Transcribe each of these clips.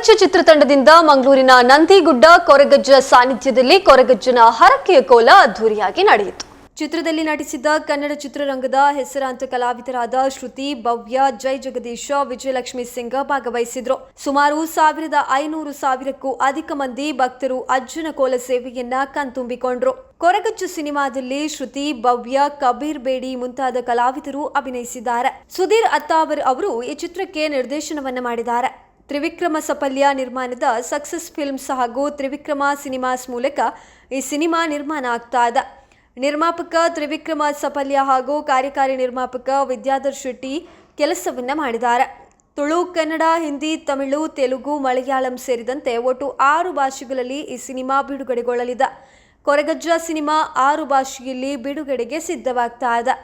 ಕೊರಗಜ್ಜ ಚಿತ್ರತಂಡದಿಂದ ಮಂಗಳೂರಿನ ನಂದಿಗುಡ್ಡ ಕೊರಗಜ್ಜ ಸಾನ್ನಿಧ್ಯದಲ್ಲಿ ಕೊರಗಜ್ಜನ ಹರಕೆಯ ಕೋಲ ಅದ್ದೂರಿಯಾಗಿ ನಡೆಯಿತು. ಚಿತ್ರದಲ್ಲಿ ನಟಿಸಿದ್ದ ಕನ್ನಡ ಚಿತ್ರರಂಗದ ಹೆಸರಾಂತ ಕಲಾವಿದರಾದ ಶ್ರುತಿ, ಭವ್ಯ, ಜೈ ಜಗದೀಶ, ವಿಜಯಲಕ್ಷ್ಮಿ ಸಿಂಗ್ ಭಾಗವಹಿಸಿದ್ರು. ಸುಮಾರು ಸಾವಿರದ ಐನೂರು ಸಾವಿರಕ್ಕೂ ಅಧಿಕ ಮಂದಿ ಭಕ್ತರು ಅಜ್ಜನ ಕೋಲ ಸೇವೆಯನ್ನ ಕಣ್ತುಂಬಿಕೊಂಡ್ರು. ಕೊರಗಜ್ಜು ಸಿನಿಮಾದಲ್ಲಿ ಶ್ರುತಿ, ಭವ್ಯ, ಕಬೀರ್ ಬೇಡಿ ಮುಂತಾದ ಕಲಾವಿದರು ಅಭಿನಯಿಸಿದ್ದಾರೆ. ಸುಧೀರ್ ಅತ್ತಾವರ್ ಅವರು ಈ ಚಿತ್ರಕ್ಕೆ ನಿರ್ದೇಶನವನ್ನ ಮಾಡಿದ್ದಾರೆ. ತ್ರಿವಿಕ್ರಮ ಸಪಲ್ಯ ನಿರ್ಮಾಣದ ಸಕ್ಸಸ್ ಫಿಲ್ಮ್ಸ್ ಹಾಗೂ ತ್ರಿವಿಕ್ರಮ ಸಿನಿಮಾಸ್ ಮೂಲಕ ಈ ಸಿನಿಮಾ ನಿರ್ಮಾಣ ಆಗ್ತಾ ಇದೆ. ನಿರ್ಮಾಪಕ ತ್ರಿವಿಕ್ರಮ ಸಪಲ್ಯ ಹಾಗೂ ಕಾರ್ಯಕಾರಿ ನಿರ್ಮಾಪಕ ವಿದ್ಯಾಧರ್ ಶೆಟ್ಟಿ ಕೆಲಸವನ್ನು ಮಾಡಿದ್ದಾರೆ. ತುಳು, ಕನ್ನಡ, ಹಿಂದಿ, ತಮಿಳು, ತೆಲುಗು, ಮಲಯಾಳಂ ಸೇರಿದಂತೆ ಒಟ್ಟು ಆರು ಭಾಷೆಗಳಲ್ಲಿ ಈ ಸಿನಿಮಾ ಬಿಡುಗಡೆಗೊಳ್ಳಲಿದೆ. ಕೊರಗಜ್ಜ ಸಿನಿಮಾ ಆರು ಭಾಷೆಯಲ್ಲಿ ಬಿಡುಗಡೆಗೆ ಸಿದ್ಧವಾಗ್ತಾ ಇದೆ.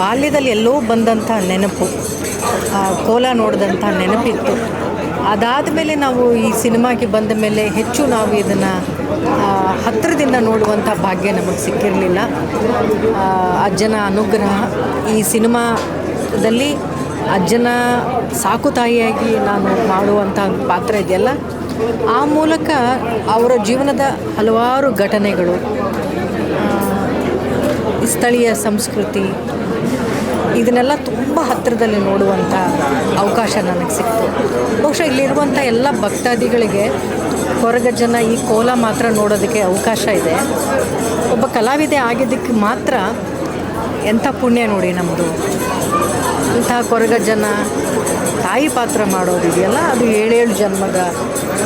ಬಾಲ್ಯದಲ್ಲಿ ಎಲ್ಲೋ ಬಂದಂಥ ನೆನಪು ಕೋಲ ನೋಡಿದಂಥ ನೆನಪಿತ್ತು. ಅದಾದ ಮೇಲೆ ನಾವು ಈ ಸಿನಿಮಾಗೆ ಬಂದ ಮೇಲೆ ಹೆಚ್ಚು ನಾವು ಇದನ್ನು ಹತ್ತಿರದಿಂದ ನೋಡುವಂಥ ಭಾಗ್ಯ ನಮಗೆ ಸಿಕ್ಕಿರಲಿಲ್ಲ. ಅಜ್ಜನ ಅನುಗ್ರಹ, ಈ ಸಿನಿಮಾದಲ್ಲಿ ಅಜ್ಜನ ಸಾಕು ತಾಯಿಯಾಗಿ ನಾನು ಮಾಡುವಂಥ ಪಾತ್ರ ಇದೆಯಲ್ಲ, ಆ ಮೂಲಕ ಅವರ ಜೀವನದ ಹಲವಾರು ಘಟನೆಗಳು ಸ್ಥಳೀಯ ಸಂಸ್ಕೃತಿ, ಇದನ್ನೆಲ್ಲ ತುಂಬ ಹತ್ತಿರದಲ್ಲಿ ನೋಡುವಂಥ ಅವಕಾಶ ನನಗೆ ಸಿಕ್ತು. ಬಹುಶಃ ಇಲ್ಲಿರುವಂಥ ಎಲ್ಲ ಭಕ್ತಾದಿಗಳಿಗೆ ಹೊರಗಜ್ಜನ ಈ ಕೋಲ ಮಾತ್ರ ನೋಡೋದಕ್ಕೆ ಅವಕಾಶ ಇದೆ. ಒಬ್ಬ ಕಲಾವಿದೆ ಆಗಿದ್ದಕ್ಕೆ ಮಾತ್ರ ಎಂಥ ಪುಣ್ಯ ನೋಡಿ ನಮ್ಮದು ಇಂಥ ಕೊರಗಜ್ಜನ ತಾಯಿ ಪಾತ್ರ ಮಾಡೋದಿದೆಯಲ್ಲ ಅದು ಏಳೇಳು ಜನ್ಮದ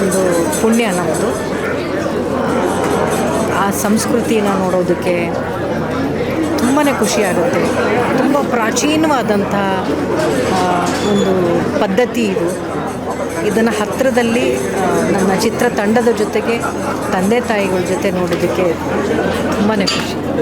ಒಂದು ಪುಣ್ಯ ನಮ್ಮದು ಆ ಸಂಸ್ಕೃತಿನ ನೋಡೋದಕ್ಕೆ ತುಂಬಾ ಖುಷಿಯಾಗುತ್ತೆ. ತುಂಬ ಪ್ರಾಚೀನವಾದಂಥ ಒಂದು ಪದ್ಧತಿ ಇದು. ಇದನ್ನು ಹತ್ತಿರದಲ್ಲಿ ನನ್ನ ಚಿತ್ರತಂಡದ ಜೊತೆಗೆ ತಂದೆ ತಾಯಿಗಳ ಜೊತೆ ನೋಡೋದಕ್ಕೆ ತುಂಬಾ ಖುಷಿ.